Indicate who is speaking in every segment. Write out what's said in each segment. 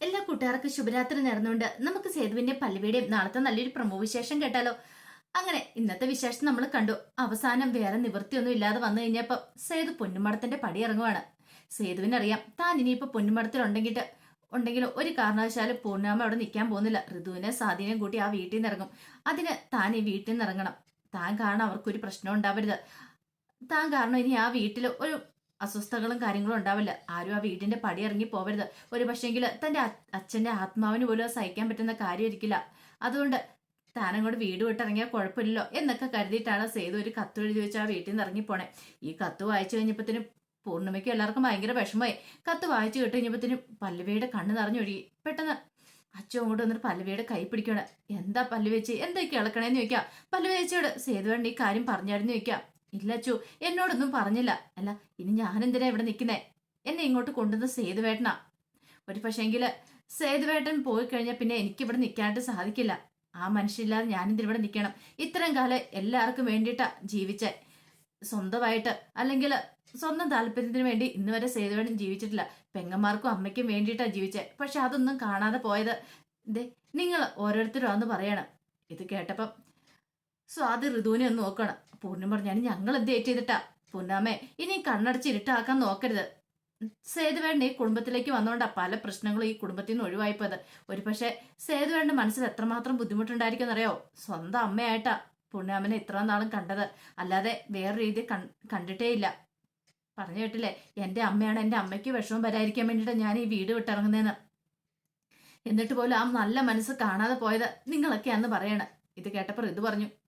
Speaker 1: എല്ലാ കൂട്ടുകാർക്കും ശുഭരാത്രി നേർന്നുകൊണ്ട് നമുക്ക് സേതുവിന്റെ പല്ലുവീടെയും നാളത്തെ നല്ലൊരു പ്രമോ വിശേഷം കേട്ടാലോ? അങ്ങനെ ഇന്നത്തെ വിശേഷം നമ്മൾ കണ്ടു. അവസാനം വേറെ നിവൃത്തിയൊന്നും ഇല്ലാതെ വന്നു കഴിഞ്ഞപ്പോ സേതു പൊന്നുമടത്തിന്റെ പടി ഇറങ്ങുവാണ്. സേതുവിനറിയാം താൻ ഇനിയിപ്പോ പൊന്നുമടത്തിലുണ്ടെങ്കിട്ട് ഉണ്ടെങ്കിലും ഒരു കാരണവശാലും പൂർണാമ അവിടെ നിൽക്കാൻ പോകുന്നില്ല. ഋതുവിനെ സ്വാധീനം കൂട്ടി ആ വീട്ടിൽ നിന്ന് ഇറങ്ങും. അതിന് താൻ ഈ വീട്ടിൽ നിന്ന് ഇറങ്ങണം. താൻ കാരണം അവർക്കൊരു പ്രശ്നം ഉണ്ടാവരുത്. താൻ കാരണം ഇനി ആ വീട്ടിൽ ഒരു അസ്വസ്ഥതകളും കാര്യങ്ങളും ഉണ്ടാവില്ല. ആരും ആ വീടിന്റെ പടി ഇറങ്ങി പോവരുത്. ഒരു പക്ഷേങ്കിൽ തന്റെ അച്ഛന്റെ ആത്മാവിന് പോലും സഹിക്കാൻ പറ്റുന്ന കാര്യമായിരിക്കില്ല. അതുകൊണ്ട് താനങ്ങോട്ട് വീട് വിട്ടിറങ്ങിയാൽ കുഴപ്പമില്ലല്ലോ എന്നൊക്കെ കരുതിയിട്ടാണ് സേതു ഒരു കത്ത് എഴുതി വെച്ച് ആ വീട്ടിൽ നിന്ന് ഇറങ്ങിപ്പോണേ ഈ കത്ത് വായിച്ചു കഴിഞ്ഞപ്പോഴത്തേനും പൂർണിമയ്ക്കും എല്ലാവർക്കും ഭയങ്കര വിഷമമായി. കത്ത് വായിച്ചു കേട്ട് കഴിഞ്ഞപ്പോഴത്തേനും പല്ലവിയുടെ കണ്ണ് നിറഞ്ഞൊഴുകി. പെട്ടെന്ന് അച്ഛൻ അങ്ങോട്ട് വന്നിട്ട് പല്ലവിയുടെ കൈ പിടിക്കണം എന്താ പല്ലു വെച്ച് എന്തൊക്കെ ഇളക്കണേന്ന് ചോദിക്കാം. പല്ലു സേതു സേതുവേണ്ട ഈ കാര്യം പറഞ്ഞായിരുന്നു ചോദിക്കാം. ഇല്ല അച്ചു എന്നോടൊന്നും പറഞ്ഞില്ല. അല്ല ഇനി ഞാനെന്തിനാ ഇവിടെ നിൽക്കുന്നേ? എന്നെ ഇങ്ങോട്ട് കൊണ്ടുവന്ന സേതുവേട്ടനാ. ഒരു പക്ഷേങ്കിൽ സേതുവേട്ടൻ പോയി കഴിഞ്ഞാൽ പിന്നെ എനിക്ക് ഇവിടെ നിൽക്കാനായിട്ട് സാധിക്കില്ല. ആ മനുഷ്യരില്ലാതെ ഞാനിതിന് ഇവിടെ നിൽക്കണം? ഇത്രയും കാലം എല്ലാവർക്കും വേണ്ടിയിട്ടാ ജീവിച്ചേ. സ്വന്തമായിട്ട് അല്ലെങ്കിൽ സ്വന്തം താല്പര്യത്തിന് വേണ്ടി ഇന്ന് വരെ സേതുവേട്ടൻ ജീവിച്ചിട്ടില്ല. പെങ്ങന്മാർക്കും അമ്മയ്ക്കും വേണ്ടിയിട്ടാ ജീവിച്ചേ. പക്ഷെ അതൊന്നും കാണാതെ പോയത്. ദേ നിങ്ങൾ ഓരോരുത്തരും ആന്ന് പറയണം. ഇത് കേട്ടപ്പം സ്വാതി ഋതുവിനെ ഒന്ന് നോക്കണം. പൂർണം പറഞ്ഞാണ് ഞങ്ങൾ എന്ത് ഏറ്റ് ചെയ്തിട്ടാ? പൂർണാമേ ഇനി കണ്ണടച്ച് ഇരുട്ടാക്കാൻ നോക്കരുത്. സേതുവേണ്ട ഈ കുടുംബത്തിലേക്ക് വന്നുകൊണ്ടാ പല പ്രശ്നങ്ങളും ഈ കുടുംബത്തിൽ നിന്ന് ഒഴിവായിപ്പോയത്. ഒരു പക്ഷേ സേതുവേണ്ട മനസ്സിൽ എത്രമാത്രം ബുദ്ധിമുട്ടുണ്ടായിരിക്കും അറിയോ സ്വന്തം അമ്മയായിട്ടാ പൂർണാമനെ ഇത്ര നാളും കണ്ടത്. അല്ലാതെ വേറെ രീതി കണ്ടിട്ടേ ഇല്ല. പറഞ്ഞു കേട്ടില്ലേ? എന്റെ അമ്മയാണ് എന്റെ അമ്മയ്ക്ക് വിഷമം വരാതിരിക്കാൻ വേണ്ടിയിട്ട് ഞാൻ ഈ വീട് വിട്ടിറങ്ങുന്നതെന്ന് എന്നിട്ട് പോലും ആ നല്ല മനസ്സ് കാണാതെ പോയത് നിങ്ങളൊക്കെയാന്ന് പറയണേ. ഇത് കേട്ടപ്പോൾ ഇത് പറഞ്ഞു "ഹും,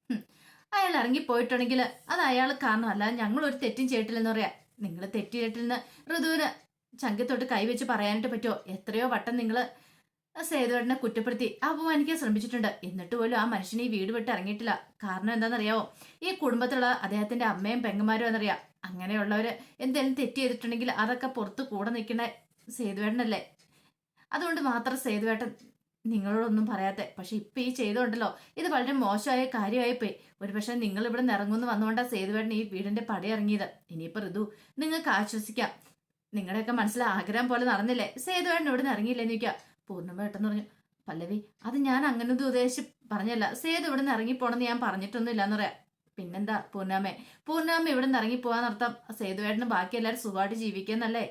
Speaker 1: അയാൾ ഇറങ്ങിപ്പോയിട്ടുണ്ടെങ്കിൽ അത് അയാൾ കാരണം അല്ല ഞങ്ങൾ ഒരു തെറ്റും ചെയ്തിട്ടില്ലെന്ന് പറയാം. നിങ്ങൾ തെറ്റ് ചെയ്തിട്ടില്ലെന്ന് ഋതുവിന് ചങ്കത്തൊട്ട് കൈവച്ച് പറയാനായിട്ട് പറ്റുമോ എത്രയോ വട്ടം നിങ്ങൾ സേതുവേട്ടനെ കുറ്റപ്പെടുത്തി അപമാനിക്കാൻ ശ്രമിച്ചിട്ടുണ്ട്. എന്നിട്ട് പോലും ആ മനുഷ്യനെ ഈ വീട് വിട്ട് ഇറങ്ങിയിട്ടില്ല. കാരണം എന്താണെന്നറിയാവോ? ഈ കുടുംബത്തിലുള്ള അദ്ദേഹത്തിന്റെ അമ്മയും പെങ്ങന്മാരും എന്നറിയാം അങ്ങനെയുള്ളവര് എന്തെങ്കിലും തെറ്റ് ചെയ്തിട്ടുണ്ടെങ്കിൽ അതൊക്കെ പുറത്ത് കൂടെ നിൽക്കുന്ന സേതുവേട്ടനല്ലേ? അതുകൊണ്ട് മാത്രം സേതുവേട്ടൻ നിങ്ങളോടൊന്നും പറയാത്തെ. പക്ഷെ ഇപ്പൊ ഈ ചെയ്തോണ്ടല്ലോ ഇത് വളരെ മോശമായ കാര്യമായി പോയി. ഒരുപക്ഷെ നിങ്ങൾ ഇവിടെ നിന്ന് ഇറങ്ങുന്നു വന്നുകൊണ്ടാ സേതുവേട്ടൻ ഈ വീടിന്റെ പടി ഇറങ്ങിയത്. ഇനിയിപ്പോ ഋതു നിങ്ങൾക്ക് ആശ്വസിക്കാം. നിങ്ങളുടെയൊക്കെ മനസ്സിൽ ആഗ്രഹം പോലെ നടന്നില്ലേ? സേതുവേട്ടൻ ഇവിടെ നിന്ന് ഇറങ്ങിയില്ലെന്ന് ചോദിക്കാം പൂർണമ പെട്ടെന്ന് പറഞ്ഞു പല്ലവി അത് ഞാൻ അങ്ങനെ ഉദ്ദേശിച്ച് പറഞ്ഞല്ല. സേതു ഇവിടെ നിന്ന് ഇറങ്ങിപ്പോണെന്ന് ഞാൻ പറഞ്ഞിട്ടൊന്നും ഇല്ലാന്ന് പറയാം. പിന്നെന്താ പൂർണാമേ പൂർണാമ ഇവിടെ നിന്ന് ഇറങ്ങിപ്പോവാന്നർത്ഥം സേതുവേട്ടന് ബാക്കി എല്ലാവരും സുഖമായിട്ട് ജീവിക്കുന്നല്ലേ?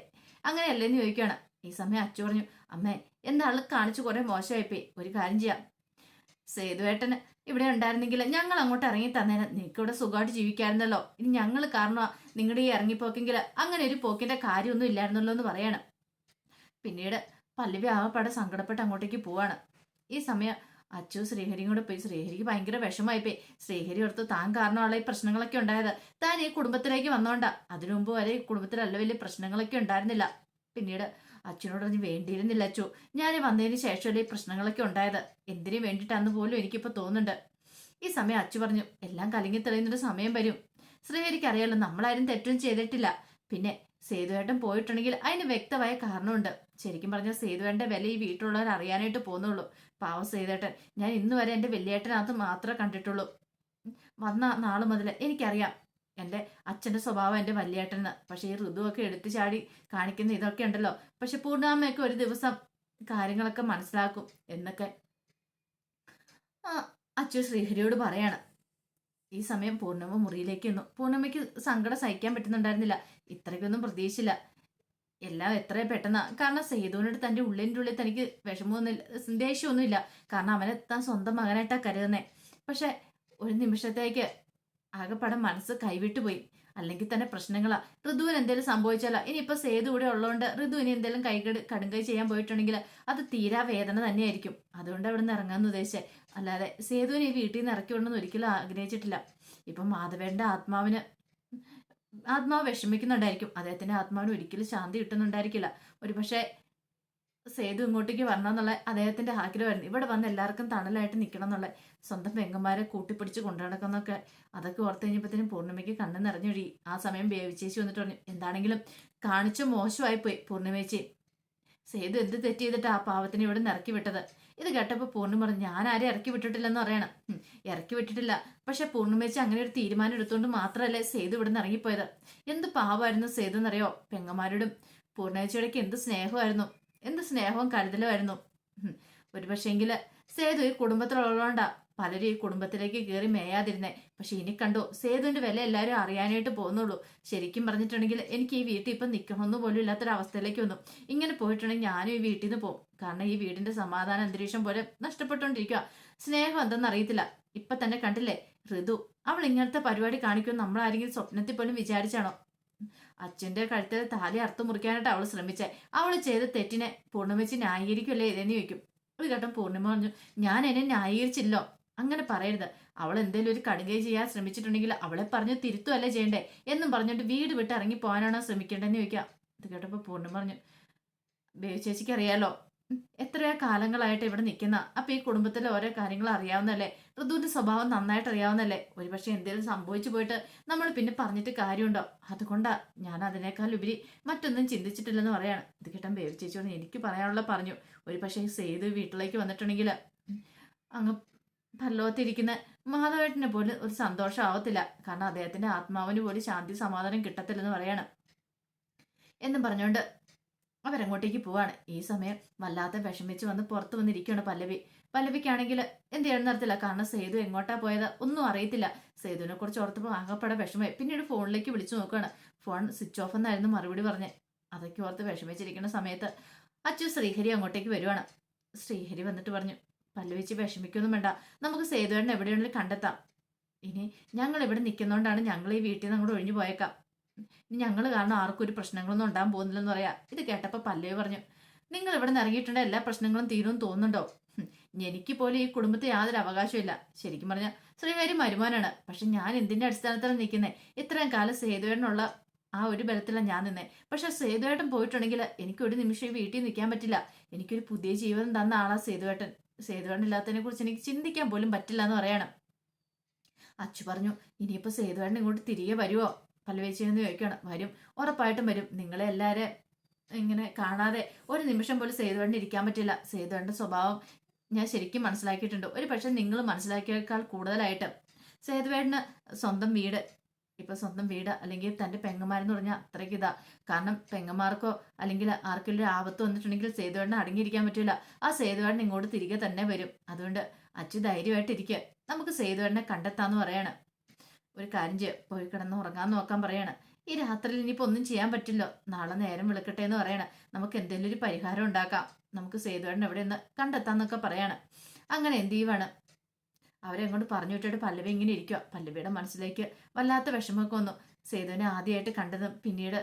Speaker 1: അങ്ങനെയല്ലേന്ന് ചോദിക്കുകയാണ് ഈ സമയം അച്ചു പറഞ്ഞു അമ്മേ എന്നാൾ കാണിച്ചു കുറെ മോശമായിപ്പോയി ഒരു കാര്യം ചെയ്യാം. സേതുവേട്ടന് ഇവിടെ ഉണ്ടായിരുന്നെങ്കിൽ ഞങ്ങൾ അങ്ങോട്ട് ഇറങ്ങി തന്നേനെ. നിനക്ക് ഇവിടെ സുഖമായിട്ട് ജീവിക്കായിരുന്നല്ലോ. ഇനി ഞങ്ങൾ കാരണം നിങ്ങളുടെ ഈ ഇറങ്ങിപ്പോക്കെങ്കിൽ അങ്ങനെ ഒരു പോക്കിന്റെ കാര്യമൊന്നും ഇല്ലായിരുന്നല്ലോ എന്ന് പറയാണ്. പിന്നീട് പല്ലവി ആവപ്പാടെ സങ്കടപ്പെട്ട് അങ്ങോട്ടേക്ക് പോവാണ്. ഈ സമയം അച്ചു ശ്രീഹരിയും കൂടെ പോയി. ശ്രീഹരിക്ക് ഭയങ്കര വിഷമായി പോയി. ശ്രീഹരി ഓർത്ത് താൻ കാരണമുള്ള ഈ പ്രശ്നങ്ങളൊക്കെ ഉണ്ടായത്. താൻ ഈ കുടുംബത്തിലേക്ക് വന്നോണ്ട. അതിനു മുമ്പ് വരെ ഈ കുടുംബത്തിൽ അല്ല വലിയ പ്രശ്നങ്ങളൊക്കെ ഉണ്ടായിരുന്നില്ല. പിന്നീട് അച്ഛനോട് പറഞ്ഞ് വേണ്ടിയിരുന്നില്ല അച്ചു. ഞാൻ വന്നതിന് ശേഷമല്ലേ പ്രശ്നങ്ങളൊക്കെ ഉണ്ടായത്? എന്തിനു വേണ്ടിയിട്ടാന്ന് പോലും എനിക്കിപ്പോൾ തോന്നുന്നുണ്ട്. ഈ സമയം അച്ചു പറഞ്ഞു എല്ലാം കലങ്ങി തെളിയുന്നൊരു സമയം വരും. ശ്രീഹരിക്ക് അറിയാലോ നമ്മളാരും തെറ്റും ചെയ്തിട്ടില്ല. പിന്നെ സേതുവേട്ടൻ പോയിട്ടുണ്ടെങ്കിൽ അതിന് വ്യക്തമായ കാരണമുണ്ട്. ശരിക്കും പറഞ്ഞാൽ സേതുവേട്ടന്റെ വില ഈ വീട്ടിലുള്ളവർ അറിയാനായിട്ട് പോകുന്നുള്ളൂ. പാവം സേതുവേട്ടൻ ഞാൻ ഇന്നുവരെ എന്റെ വലിയേട്ടനകത്ത് മാത്രമേ കണ്ടിട്ടുള്ളൂ. വന്ന നാളു മുതൽ എനിക്കറിയാം. എന്റെ അച്ഛന്റെ സ്വഭാവം എന്റെ വല്യേട്ടന് പക്ഷേ ഈ ഋതുവൊക്കെ എടുത്തു ചാടി കാണിക്കുന്ന ഇതൊക്കെ ഉണ്ടല്ലോ. പക്ഷെ പൂർണാമ്മയൊക്കെ ഒരു ദിവസം കാര്യങ്ങളൊക്കെ മനസ്സിലാക്കും എന്നൊക്കെ അച്ഛൻ ശ്രീഹരിയോട് പറയാണ്. ഈ സമയം പൂർണമ മുറിയിലേക്ക് വന്നു പൂർണമയ്ക്ക് സങ്കടം സഹിക്കാൻ പറ്റുന്നുണ്ടായിരുന്നില്ല. ഇത്രയ്ക്കൊന്നും പ്രതീക്ഷിച്ചില്ല. എല്ലാം എത്രയും പെട്ടെന്നാ. കാരണം സേതുവിനോട് തന്റെ ഉള്ളിന്റെ ഉള്ളിൽ തനിക്ക് വിഷമമൊന്നുമില്ല സന്ദേശമൊന്നുമില്ല. കാരണം അവനെ താൻ സ്വന്തം മകനായിട്ടാണ് കരുതുന്നേ. പക്ഷെ ഒരു നിമിഷത്തേക്ക് ആകെപ്പാടെ മനസ്സ് കൈവിട്ടുപോയി അല്ലെങ്കിൽ തന്നെ പ്രശ്നങ്ങളാ. ഋതുവിന് എന്തെങ്കിലും സംഭവിച്ചാലോ? ഇനിയിപ്പോ സേതു ഇവിടെ ഉള്ളതുകൊണ്ട് ഋതുവിന് എന്തെങ്കിലും കൈകട് കടുങ്കൈ ചെയ്യാൻ പോയിട്ടുണ്ടെങ്കിൽ അത് തീരാ വേദന തന്നെയായിരിക്കും. അതുകൊണ്ട് അവിടെ നിന്ന് ഇറങ്ങാന്ന് ഉദ്ദേശിച്ചേ. അല്ലാതെ സേതുവിനെ ഈ വീട്ടിൽ നിന്ന് ഇറക്കി വിടണമെന്ന് ഒരിക്കലും ആഗ്രഹിച്ചിട്ടില്ല. ഇപ്പം മാധവേന്റെ ആത്മാവിന് ആത്മാവ് വിഷമിക്കുന്നുണ്ടായിരിക്കും. അദ്ദേഹത്തിന്റെ ആത്മാവിന് ഒരിക്കലും ശാന്തി കിട്ടുന്നുണ്ടായിരിക്കില്ല. ഒരു പക്ഷേ സേതു ഇങ്ങോട്ടേക്ക് വരണമെന്നുള്ള അദ്ദേഹത്തിന്റെ ആഗ്രഹമായിരുന്നു. ഇവിടെ വന്ന് എല്ലാവർക്കും തണലായിട്ട് നിൽക്കണം എന്നുള്ള സ്വന്തം പെങ്ങന്മാരെ കൂട്ടിപ്പിടിച്ച് കൊണ്ടുനടക്കുന്നൊക്കെ അതൊക്കെ ഓർത്ത് കഴിഞ്ഞപ്പോഴത്തേനും പൂർണിമയ്ക്ക് കണ്ണ് നിറഞ്ഞൊഴി ആ സമയം ബേവിച്ചേച്ചി വന്നിട്ട് പറഞ്ഞു എന്താണെങ്കിലും കാണിച്ച മോശമായി പോയി പൂർണിമേച്ചി. സേതു എന്ത് തെറ്റ് ചെയ്തിട്ട് ആ പാവത്തിനെ ഇവിടെ ഇറക്കി വിട്ടത്? ഇത് കേട്ടപ്പോൾ പൂർണിമ പറഞ്ഞു ഞാൻ ആരെ ഇറക്കി വിട്ടിട്ടില്ലെന്ന് പറയണം. ഇറക്കി വിട്ടിട്ടില്ല. പക്ഷെ പൂർണിമേച്ചി അങ്ങനെ ഒരു തീരുമാനം എടുത്തുകൊണ്ട് മാത്രമല്ലേ സേതു ഇവിടെ നിന്ന് ഇറങ്ങിപ്പോയത്? എന്ത് പാവമായിരുന്നു സേതു എന്നറിയോ? പെങ്ങന്മാരോടും പൂർണേച്ചിയോടൊക്കെ എന്ത് സ്നേഹമായിരുന്നു? എന്ത് സ്നേഹവും കരുതലുമായിരുന്നു ഒരുപക്ഷെങ്കിൽ സേതു ഈ കുടുംബത്തിലുള്ളതുകൊണ്ടാ പലരും ഈ കുടുംബത്തിലേക്ക് കയറി മേയാതിരുന്നേ. പക്ഷെ ഇനി കണ്ടോ സേതുവിന്റെ വില എല്ലാവരും അറിയാനായിട്ട് പോകുന്നുള്ളൂ. ശരിക്കും പറഞ്ഞിട്ടുണ്ടെങ്കിൽ എനിക്ക് ഈ വീട്ടിൽ ഇപ്പം നിൽക്കണമെന്ന് പോലും ഇല്ലാത്തൊരവസ്ഥയിലേക്ക് വന്നു. ഇങ്ങനെ പോയിട്ടുണ്ടെങ്കിൽ ഞാനും ഈ വീട്ടിൽ നിന്ന് പോകും. കാരണം ഈ വീടിന്റെ സമാധാന അന്തരീക്ഷം പോലെ നഷ്ടപ്പെട്ടുകൊണ്ടിരിക്കുക സ്നേഹം എന്തെന്ന് അറിയത്തില്ല. ഇപ്പൊ തന്നെ കണ്ടില്ലേ ഋതു അവൾ ഇങ്ങനത്തെ പരിപാടി കാണിക്കുമെന്ന് നമ്മൾ ആരെങ്കിലും സ്വപ്നത്തിൽ പോലും വിചാരിച്ചാണോ? അച്ഛന്റെ കഴുത്തിൽ താലി അർത്ഥം മുറിക്കാനായിട്ട് അവൾ ശ്രമിച്ചേ. അവൾ ചെയ്ത തെറ്റിനെ പൂർണിമച്ച് ന്യായീകരിക്കുമല്ലേ ഇതെന്ന് ചോദിക്കും. ഒരു ഘട്ടം പൂർണിമ പറഞ്ഞു ഞാൻ എന്നെ ന്യായീകരിച്ചില്ലോ. അങ്ങനെ പറയരുത്. അവൾ എന്തെങ്കിലും ഒരു കടുകൈ ചെയ്യാൻ ശ്രമിച്ചിട്ടുണ്ടെങ്കിൽ അവളെ പറഞ്ഞു തിരുത്തുമല്ലേ ചെയ്യണ്ടേ എന്നും പറഞ്ഞിട്ട് വീട് വിട്ട് ഇറങ്ങി പോകാനാണോ ശ്രമിക്കേണ്ടതെന്ന് ചോദിക്കാം. ഇത് കേട്ടപ്പോൾ പൂർണിമ പറഞ്ഞു ബേബി ചേച്ചിക്ക് അറിയാലോ എത്രയോ കാലങ്ങളായിട്ട് ഇവിടെ നിൽക്കുന്ന അപ്പൊ ഈ കുടുംബത്തിലെ ഓരോ കാര്യങ്ങൾ അറിയാവുന്നല്ലേ ഋതുവിന്റെ സ്വഭാവം നന്നായിട്ട് അറിയാവുന്നല്ലേ ഒരുപക്ഷെ എന്തെങ്കിലും സംഭവിച്ചു പോയിട്ട് നമ്മൾ പിന്നെ പറഞ്ഞിട്ട് കാര്യമുണ്ടോ? അതുകൊണ്ടാ ഞാൻ അതിനേക്കാൾ ഉപരി മറ്റൊന്നും ചിന്തിച്ചിട്ടില്ലെന്ന് പറയാണ്. ഇത് കിട്ടാൻ ബേബി ചേച്ചിയോട് എനിക്ക് പറയാനുള്ള പറഞ്ഞു. ഒരു പക്ഷേ സേതു വീട്ടിലേക്ക് വന്നിട്ടുണ്ടെങ്കിൽ അങ്ങ് പരലോകത്തിരിക്കുന്ന മാധവേട്ടനെ പോലും ഒരു സന്തോഷം ആവത്തില്ല. കാരണം അദ്ദേഹത്തിന്റെ ആത്മാവിന് പോലും ശാന്തി സമാധാനം കിട്ടത്തില്ലെന്ന് പറയാണ്. എന്നും പറഞ്ഞുകൊണ്ട് അവരങ്ങോട്ടേക്ക് പോവാണ്. ഈ സമയം വല്ലാതെ വിഷമിച്ച് വന്ന് പുറത്തു വന്നിരിക്കുകയാണ് പല്ലവി. പല്ലവിക്കാണെങ്കിൽ എന്ത് ചെയ്യണം നടത്തില്ല കാരണം സേതു എങ്ങോട്ടാ പോയത് ഒന്നും അറിയത്തില്ല. സേതുവിനെ കുറിച്ച് ഓർത്തപ്പോൾ ആകപ്പെടെ വിഷമമായി. പിന്നീട് ഫോണിലേക്ക് വിളിച്ചു നോക്കുകയാണ്. ഫോൺ സ്വിച്ച് ഓഫ് എന്നായിരുന്നു മറുപടി പറഞ്ഞ്. അതൊക്കെ ഓർത്ത് വിഷമിച്ചിരിക്കുന്ന സമയത്ത് അച്ചു ശ്രീഹരി അങ്ങോട്ടേക്ക് വരുവാണ്. ശ്രീഹരി വന്നിട്ട് പറഞ്ഞു പല്ലവിച്ച് വിഷമിക്കൊന്നും വേണ്ട. നമുക്ക് സേതുവേട്ടൻ എവിടെയാണെങ്കിലും കണ്ടെത്താം. ഇനി ഞങ്ങൾ ഇവിടെ നിൽക്കുന്നതുകൊണ്ടാണ് ഞങ്ങൾ ഈ വീട്ടിൽ നിന്ന് അങ്ങോട്ട് ഒഴിഞ്ഞു പോയേക്കാം. ഞങ്ങൾ കാരണം ആർക്കും ഒരു പ്രശ്നങ്ങളൊന്നും ഉണ്ടാകാൻ പോകുന്നില്ലെന്ന് പറയാ. ഇത് കേട്ടപ്പോൾ പല്ലേ പറഞ്ഞു നിങ്ങൾ ഇവിടെ നിന്ന് ഇറങ്ങിയിട്ടുണ്ട് എല്ലാ പ്രശ്നങ്ങളും തീരും തോന്നുന്നുണ്ടോ? എനിക്ക് പോലും ഈ കുടുംബത്തിൽ യാതൊരു അവകാശമില്ല ശരിക്കും പറഞ്ഞാൽ ശ്രീഹരി മരുമാനാണ്. പക്ഷെ ഞാൻ എന്തിന്റെ അടിസ്ഥാനത്തിലാണ് നിൽക്കുന്നത് ഇത്രയും കാലം സേതുവേടനുള്ള ആ ഒരു ബലത്തിലാണ് ഞാൻ നിന്നേ. പക്ഷെ സേതുവേട്ടൻ പോയിട്ടുണ്ടെങ്കിൽ എനിക്ക് ഒരു നിമിഷം ഈ വീട്ടിൽ നിൽക്കാൻ പറ്റില്ല. എനിക്കൊരു പുതിയ ജീവിതം തന്ന ആളാ സേതുവേട്ടൻ. സേതുവേട്ടൻ ഇല്ലാത്തതിനെ കുറിച്ച് എനിക്ക് ചിന്തിക്കാൻ പോലും പറ്റില്ല എന്ന് പറയണം. അച്ചു പറഞ്ഞു ഇനിയിപ്പോ സേതുവേട്ടൻ ഇങ്ങോട്ട് തിരികെ വരുമോ പല്ലവേച്ചിയെന്ന് ചോദിക്കുകയാണ് വരും. ഉറപ്പായിട്ടും വരും. നിങ്ങളെ ഇങ്ങനെ കാണാതെ ഒരു നിമിഷം പോലും സേതുവേട്ടൻ ഇരിക്കാൻ പറ്റില്ല. സേതുവേണ്ട സ്വഭാവം ഞാൻ ശരിക്കും മനസ്സിലാക്കിയിട്ടുണ്ട്. ഒരു പക്ഷെ നിങ്ങൾ മനസ്സിലാക്കിയേക്കാൾ കൂടുതലായിട്ട് സേതുവേടിന് സ്വന്തം വീട് ഇപ്പൊ സ്വന്തം വീട് അല്ലെങ്കിൽ തന്റെ പെങ്ങന്മാരെന്ന് പറഞ്ഞാൽ അത്രയ്ക്ക് ഇതാ. കാരണം പെങ്ങന്മാർക്കോ അല്ലെങ്കിൽ ആർക്കെങ്കിലും ഒരു ആപത്ത് വന്നിട്ടുണ്ടെങ്കിൽ സേതുവേടിനെ അടങ്ങിയിരിക്കാൻ പറ്റില്ല. ആ സേതുവേടിന് ഇങ്ങോട്ട് തിരികെ തന്നെ വരും. അതുകൊണ്ട് അച്ചു ധൈര്യമായിട്ടിരിക്കുക നമുക്ക് സേതുവേടിനെ കണ്ടെത്താന്ന് പറയാണ്. ഒരു കാര്യം ചെയ്യാം പോയി കിടന്ന് ഉറങ്ങാൻ നോക്കാൻ പറയാണ്. ഈ രാത്രിയിൽ ഇനിയിപ്പോൾ ഒന്നും ചെയ്യാൻ പറ്റില്ല. നാളെ നേരം വിളിക്കട്ടെ എന്ന് പറയണം. നമുക്ക് എന്തെങ്കിലും ഒരു പരിഹാരം ഉണ്ടാക്കാം. നമുക്ക് സേതുവേടൻ എവിടെ നിന്ന് കണ്ടെത്താന്നൊക്കെ പറയാണ്. അങ്ങനെ എന്ത് ചെയ്യുവാണ്? അവരെ അങ്ങോട്ട് പറഞ്ഞു വിട്ടിട്ട് പല്ലവി ഇങ്ങനെ ഇരിക്കുക പല്ലവിയുടെ മനസ്സിലേക്ക് വല്ലാത്ത വിഷമമൊക്കെ വന്നു. സേതുവിനെ ആദ്യമായിട്ട് കണ്ടതും പിന്നീട്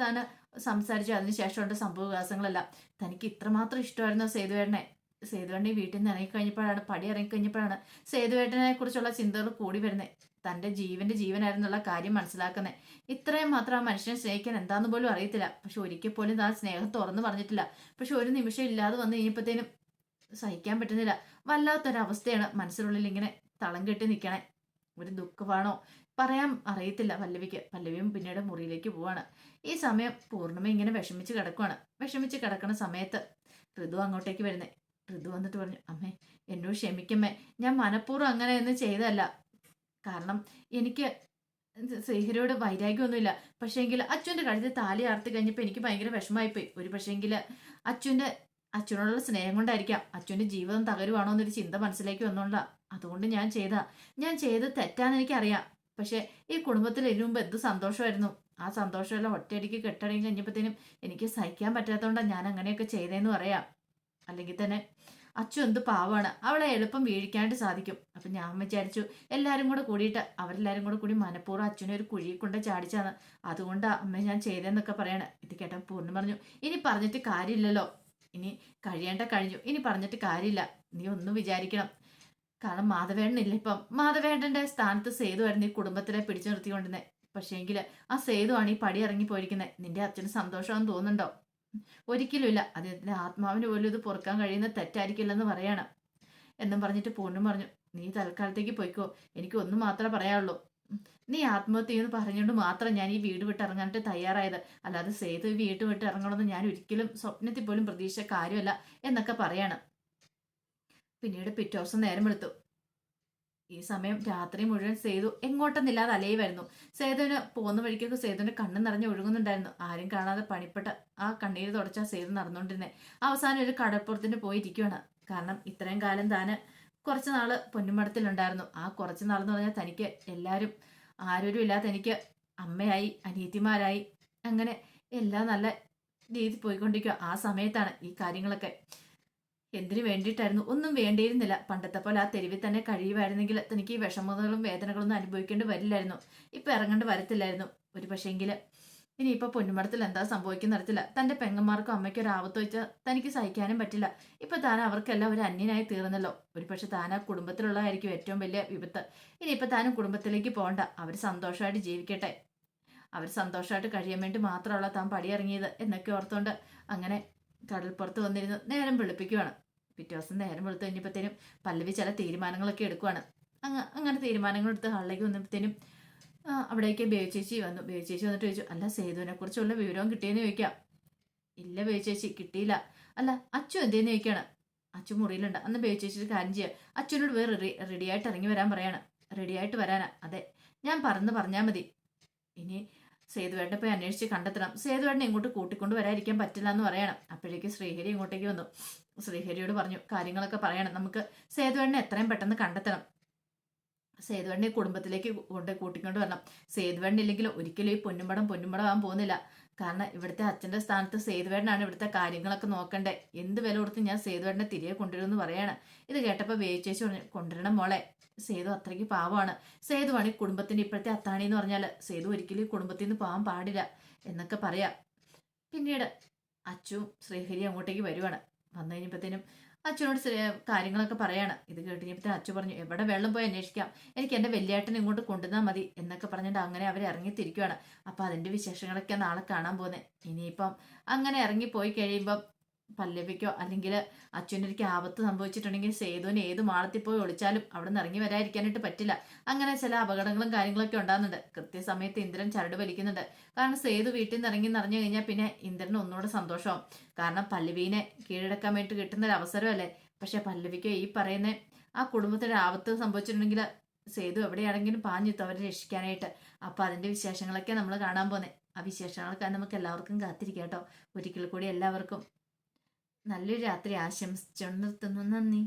Speaker 1: താൻ സംസാരിച്ചു. അതിനുശേഷമുണ്ട് സംഭവ വികാസങ്ങളെല്ലാം തനിക്ക് ഇത്രമാത്രം ഇഷ്ടമായിരുന്നു സേതുവേട്ടനെ? സേതുവേട്ടൻ ഈ വീട്ടിൽ നിന്ന് ഇറങ്ങിക്കഴിഞ്ഞപ്പോഴാണ് പടി ഇറങ്ങിക്കഴിഞ്ഞപ്പോഴാണ് സേതുവേട്ടനെ കുറിച്ചുള്ള ചിന്തകൾ കൂടി വരുന്നത് തന്റെ ജീവന്റെ ജീവനായിരുന്നുള്ള കാര്യം മനസ്സിലാക്കുന്നത് ഇത്രയും മാത്രം ആ മനുഷ്യനെ സ്നേഹിക്കാൻ എന്താന്ന് പോലും അറിയത്തില്ല. പക്ഷെ ഒരിക്കൽ പോലും താൻ സ്നേഹം തുറന്നു പറഞ്ഞിട്ടില്ല. പക്ഷെ ഒരു നിമിഷം ഇല്ലാതെ വന്ന് കഴിഞ്ഞപ്പോഴത്തേനും സഹിക്കാൻ പറ്റുന്നില്ല. വല്ലാത്തൊരവസ്ഥയാണ് മനസ്സിനുള്ളിൽ ഇങ്ങനെ തളം കെട്ടി നിൽക്കണേ ഒരു ദുഃഖമാണോ പറയാൻ അറിയത്തില്ല പല്ലവിക്ക് പല്ലവിയും പിന്നീട് മുറിയിലേക്ക് പോവാണ്. ഈ സമയം പൂർണിമ ഇങ്ങനെ വിഷമിച്ച് കിടക്കുവാണ്. വിഷമിച്ച് കിടക്കുന്ന സമയത്ത് ഋതു അങ്ങോട്ടേക്ക് വരുന്നേ. ഋതു വന്നിട്ട് പറഞ്ഞു അമ്മേ എന്നോട് ക്ഷമിക്കമ്മേ. ഞാൻ മനഃപൂർവം അങ്ങനെ ഒന്നും ചെയ്തതല്ല. കാരണം എനിക്ക് ശ്രീഹരിയോട് വൈരാഗ്യമൊന്നുമില്ല. പക്ഷേങ്കിൽ അച്ഛന്റെ കഴുത്തിൽ താലി ആർത്തി കഴിഞ്ഞപ്പോൾ എനിക്ക് ഭയങ്കര വിഷമമായിപ്പോയി. ഒരു പക്ഷേങ്കിൽ അച്ഛന്റെ അച്ഛനോടുള്ള സ്നേഹം കൊണ്ടായിരിക്കാം അച്ഛന്റെ ജീവിതം തകരുവാണോ എന്നൊരു ചിന്ത മനസ്സിലേക്ക് വന്നോണ്ട. അതുകൊണ്ട് ഞാൻ ചെയ്ത. ഞാൻ ചെയ്ത് തെറ്റാന്ന് എനിക്കറിയാം. പക്ഷേ ഈ കുടുംബത്തിൽ ഇതിനു മുമ്പ് എന്ത് സന്തോഷമായിരുന്നു. ആ സന്തോഷമെല്ലാം ഒറ്റയടിക്ക് കെട്ടടങ്ങി കഴിഞ്ഞപ്പോഴത്തേനും എനിക്ക് സഹിക്കാൻ പറ്റാത്തതുകൊണ്ടാണ് ഞാൻ അങ്ങനെയൊക്കെ ചെയ്തതെന്ന് പറയാം. അല്ലെങ്കിൽ തന്നെ അച്ചു എന്ത് പാവാണ്? അവളെ എളുപ്പം വീഴിക്കാനായിട്ട് സാധിക്കും. അപ്പം ഞാൻ വിചാരിച്ചു എല്ലാവരും കൂടെ കൂടിയിട്ട് അവരെല്ലാരും കൂടെ കൂടി മനഃപൂർവം അച്ഛനെ ഒരു കുഴിയിൽ കൊണ്ട് ചാടിച്ചാണ് അതുകൊണ്ട് അമ്മ ഞാൻ ചെയ്തതെന്നൊക്കെ പറയണേ. ഇത് കേട്ട പൂർണ പറഞ്ഞു ഇനി പറഞ്ഞിട്ട് കാര്യമില്ലല്ലോ. ഇനി കഴിയേണ്ട കഴിഞ്ഞു. ഇനി പറഞ്ഞിട്ട് കാര്യമില്ല. നീ ഒന്നും വിചാരിക്കണം. കാരണം മാധവേട്ടനില്ല ഇപ്പം. മാധവേണ്ടന്റെ സ്ഥാനത്ത് സേതുവായിരുന്നു ഈ കുടുംബത്തിലെ പിടിച്ചു നിർത്തിക്കൊണ്ടിരുന്നത് പക്ഷേങ്കിൽ ആ സേതുവാണ് ഈ പടി ഇറങ്ങി പോയിരിക്കുന്നത് നിന്റെ അച്ഛന് സന്തോഷമാണെന്ന് തോന്നുന്നുണ്ടോ? ഒരിക്കലും ഇല്ല. അദ്ദേഹത്തിന്റെ ആത്മാവിന് പോലും ഇത് പൊറുക്കാൻ കഴിയുന്ന തെറ്റായിരിക്കില്ലെന്ന് പറയണം. എന്നും പറഞ്ഞിട്ട് പൂർണം പറഞ്ഞു നീ തൽക്കാലത്തേക്ക് പോയിക്കോ. എനിക്ക് ഒന്നും മാത്രമേ പറയാനുള്ളൂ. നീ ആത്മഹത്യ എന്ന് പറഞ്ഞുകൊണ്ട് മാത്രം ഞാൻ ഈ വീട് വിട്ട് ഇറങ്ങാനായിട്ട് തയ്യാറായത്. അല്ലാതെ സേതു ഈ വീട് വിട്ട് ഇറങ്ങണമെന്ന് ഞാൻ ഒരിക്കലും സ്വപ്നത്തിൽ പോലും പ്രതീക്ഷിച്ച കാര്യമല്ല എന്നൊക്കെ പറയാണ്. പിന്നീട് പിറ്റേ ദിവസം നേരം എടുത്തു ഈ സമയം രാത്രി മുഴുവൻ സേതു എങ്ങോട്ടെന്നില്ലാതെ അലയുമായിരുന്നു സേതുവിന് പോകുന്ന വഴിക്കൊക്കെ സേതുവിന്റെ കണ്ണ് നിറഞ്ഞ് ഒഴുകുന്നുണ്ടായിരുന്നു. ആരും കാണാതെ പണിപ്പെട്ട ആ കണ്ണീര് തുടച്ച സേതു നടന്നുകൊണ്ടിരുന്നത് അവസാനം ഒരു കടപ്പുറത്തിന് പോയിരിക്കുകയാണ് കാരണം ഇത്രയും കാലം താന് കുറച്ച് നാൾ പൊന്നുമടത്തിലുണ്ടായിരുന്നു ആ കുറച്ച് നാളെന്ന് പറഞ്ഞാൽ തനിക്ക് എല്ലാവരും ആരോരും ഇല്ലാത്ത എനിക്ക് അമ്മയായി അനിയത്തിമാരായി അങ്ങനെ എല്ലാം നല്ല രീതി പോയിക്കൊണ്ടിരിക്കുക ആ സമയത്താണ് ഈ കാര്യങ്ങളൊക്കെ. എന്തിനു വേണ്ടിയിട്ടായിരുന്നു? ഒന്നും വേണ്ടിയിരുന്നില്ല. പണ്ടത്തെ പോലെ ആ തെരുവിൽ തന്നെ കഴിയുമായിരുന്നെങ്കിൽ തനിക്ക് ഈ വിഷമതകളും വേദനകളൊന്നും അനുഭവിക്കേണ്ടി വരില്ലായിരുന്നു. ഇപ്പൊ ഇറങ്ങേണ്ടി വരത്തില്ലായിരുന്നു. ഒരു പക്ഷേങ്കിൽ ഇനിയിപ്പോ പൊന്നുമടത്തിൽ എന്താ സംഭവിക്കുന്ന അറിയത്തില്ല. തന്റെ പെങ്ങന്മാർക്കും അമ്മയ്ക്കും ഒരു ആപത്ത് വെച്ചാൽ തനിക്ക് സഹിക്കാനും പറ്റില്ല. ഇപ്പൊ താൻ അവർക്കെല്ലാം ഒരു അന്യനായി തീർന്നല്ലോ. ഒരു പക്ഷെ താൻ ആ കുടുംബത്തിലുള്ളതായിരിക്കും ഏറ്റവും വലിയ വിപത്ത്. ഇനിയിപ്പോ താനും കുടുംബത്തിലേക്ക് പോകണ്ട. അവർ സന്തോഷമായിട്ട് ജീവിക്കട്ടെ. അവർ സന്തോഷമായിട്ട് കഴിയാൻ വേണ്ടി മാത്രമുള്ള താൻ പടിയിറങ്ങിയത് എന്നൊക്കെ ഓർത്തുകൊണ്ട് അങ്ങനെ കടൽപ്പുറത്ത് വന്നിരുന്ന് നേരം വെളുപ്പിക്കുവാണ്. പിറ്റേ ദിവസം നേരം വെളുത്ത് കഴിഞ്ഞപ്പോഴത്തേനും പല്ലവി ചില തീരുമാനങ്ങളൊക്കെ എടുക്കുവാണ്. അങ്ങ അങ്ങനെ തീരുമാനങ്ങൾ എടുത്ത് ഹാളിലേക്ക് വന്നപ്പോഴത്തേനും അവിടേക്ക് ബേബി ചേച്ചി വന്നു. ബേബി ചേച്ചി വന്നിട്ട് ചോദിച്ചു അല്ല സേതുവിനെ കുറിച്ചുള്ള വിവരവും കിട്ടിയെന്ന് ചോദിക്കാം. ഇല്ല ബേബി ചേച്ചി കിട്ടിയില്ല. അല്ല അച്ചു എന്തേന്ന് ചോദിക്കാണ്? അച്ചു മുറിയിലുണ്ട്. അന്ന് ബേബി ചേച്ചി ഒരു കാര്യം ചെയ്യുക അച്ഛനോട് വേറെ റെഡി ആയിട്ട് ഇറങ്ങി വരാൻ പറയാണ്. റെഡിയായിട്ട് വരാനാ. അതെ ഞാൻ പറന്ന് പറഞ്ഞാൽ മതി. ഇനി സേതുവേട്ടനെ പോയി അന്വേഷിച്ച് കണ്ടെത്തണം. സേതുവേട്ടനെ ഇങ്ങോട്ട് കൂട്ടിക്കൊണ്ട് വരാതിരിക്കാൻ പറ്റില്ല എന്ന് പറയണം. അപ്പോഴേക്ക് ശ്രീഹരി ഇങ്ങോട്ടേക്ക് വന്നു. ശ്രീഹരിയോട് പറഞ്ഞു കാര്യങ്ങളൊക്കെ പറയണം. നമുക്ക് സേതുവണ്ണെ എത്രയും പെട്ടെന്ന് കണ്ടെത്തണം. സേതുവേട്ടനെ കുടുംബത്തിലേക്ക് കൊണ്ട് കൂട്ടിക്കൊണ്ട് വരണം. സേതുവേട്ടൻ ഇല്ലെങ്കിൽ ഒരിക്കലും ഈ പൊന്നുമ്പടം പൊന്നുമ്പടം ആവാൻ പോകുന്നില്ല. കാരണം ഇവിടുത്തെ അച്ഛന്റെ സ്ഥാനത്ത് സേതുവേണ്ണാണ് ഇവിടുത്തെ കാര്യങ്ങളൊക്കെ നോക്കണ്ടേ. എന്ത് വില കൊടുത്ത് ഞാൻ സേതുവേട്ടനെ തിരികെ കൊണ്ടുവരുമെന്ന് പറയാണ്. ഇത് കേട്ടപ്പോൾ വേവിച്ചേച്ച് പറഞ്ഞു കൊണ്ടുവരണം മോളെ. സേതു അത്രയ്ക്ക് പാവമാണ്. സേതുവാണ് ഈ കുടുംബത്തിന്റെ ഇപ്പോഴത്തെ അത്താണി എന്ന് പറഞ്ഞാൽ സേതു ഒരിക്കലും കുടുംബത്തിൽ നിന്ന് പോകാൻ പാടില്ല എന്നൊക്കെ പറയാം. പിന്നീട് അച്ചു ശ്രീഹരി അങ്ങോട്ടേക്ക് വരുവാണ്. വന്നു കഴിഞ്ഞപ്പോഴത്തേനും അച്ഛനോട് കാര്യങ്ങളൊക്കെ പറയാണ്. ഇത് കേട്ട് കഴിഞ്ഞപ്പോഴത്തേനും അച്ഛൻ പറഞ്ഞു എവിടെ വെള്ളം പോയി അന്വേഷിക്കാം? എനിക്ക് എന്റെ വലിയേട്ടനെ ഇങ്ങോട്ട് കൊണ്ടുവന്നാൽ മതി എന്നൊക്കെ പറഞ്ഞിട്ട് അങ്ങനെ അവർ ഇറങ്ങിത്തിരിക്കുകയാണ് അപ്പോൾ അതിന്റെ വിശേഷങ്ങളൊക്കെ നാളെ കാണാൻ പോകുന്നത് ഇനിയിപ്പം അങ്ങനെ ഇറങ്ങിപ്പോയി കഴിയുമ്പം പല്ലവിക്കോ അല്ലെങ്കിൽ എനിക്ക് ആപത്ത് സംഭവിച്ചിട്ടുണ്ടെങ്കിൽ സേതുവിന് ഏത് മാളത്തിൽ പോയി ഒളിച്ചാലും അവിടെ നിന്ന് ഇറങ്ങി വരാതിരിക്കാനായിട്ട് പറ്റില്ല. അങ്ങനെ ചില അപകടങ്ങളും കാര്യങ്ങളൊക്കെ ഉണ്ടാകുന്നുണ്ട്. കൃത്യസമയത്ത് ഇന്ദ്രൻ ചരട് വലിക്കുന്നുണ്ട്. കാരണം സേതു വീട്ടിൽ നിന്ന് ഇറങ്ങി നിറഞ്ഞു കഴിഞ്ഞാൽ പിന്നെ ഇന്ദ്രന് ഒന്നുകൂടെ സന്തോഷമാവും. കാരണം പല്ലവീനെ കീഴടക്കാൻ വേണ്ടി കിട്ടുന്ന ഒരു അവസരമല്ലേ? പക്ഷെ പല്ലവിക്ക് ഈ പറയുന്ന ആ കുടുംബത്തിന് ആപത്ത് സംഭവിച്ചിട്ടുണ്ടെങ്കിൽ സേതു എവിടെയാണെങ്കിലും പാഞ്ഞെത്തും അവരെ രക്ഷിക്കാനായിട്ട്. അപ്പൊ അതിന്റെ വിശേഷങ്ങളൊക്കെ നമ്മൾ കാണാൻ പോന്നെ ആ വിശേഷങ്ങളൊക്കെ നമുക്ക് എല്ലാവർക്കും കാത്തിരിക്കാം കേട്ടോ. ഒരിക്കൽ കൂടി എല്ലാവർക്കും നല്ലൊരു രാത്രി ആശംസിച്ചു നിർത്തുന്നു. നന്ദി.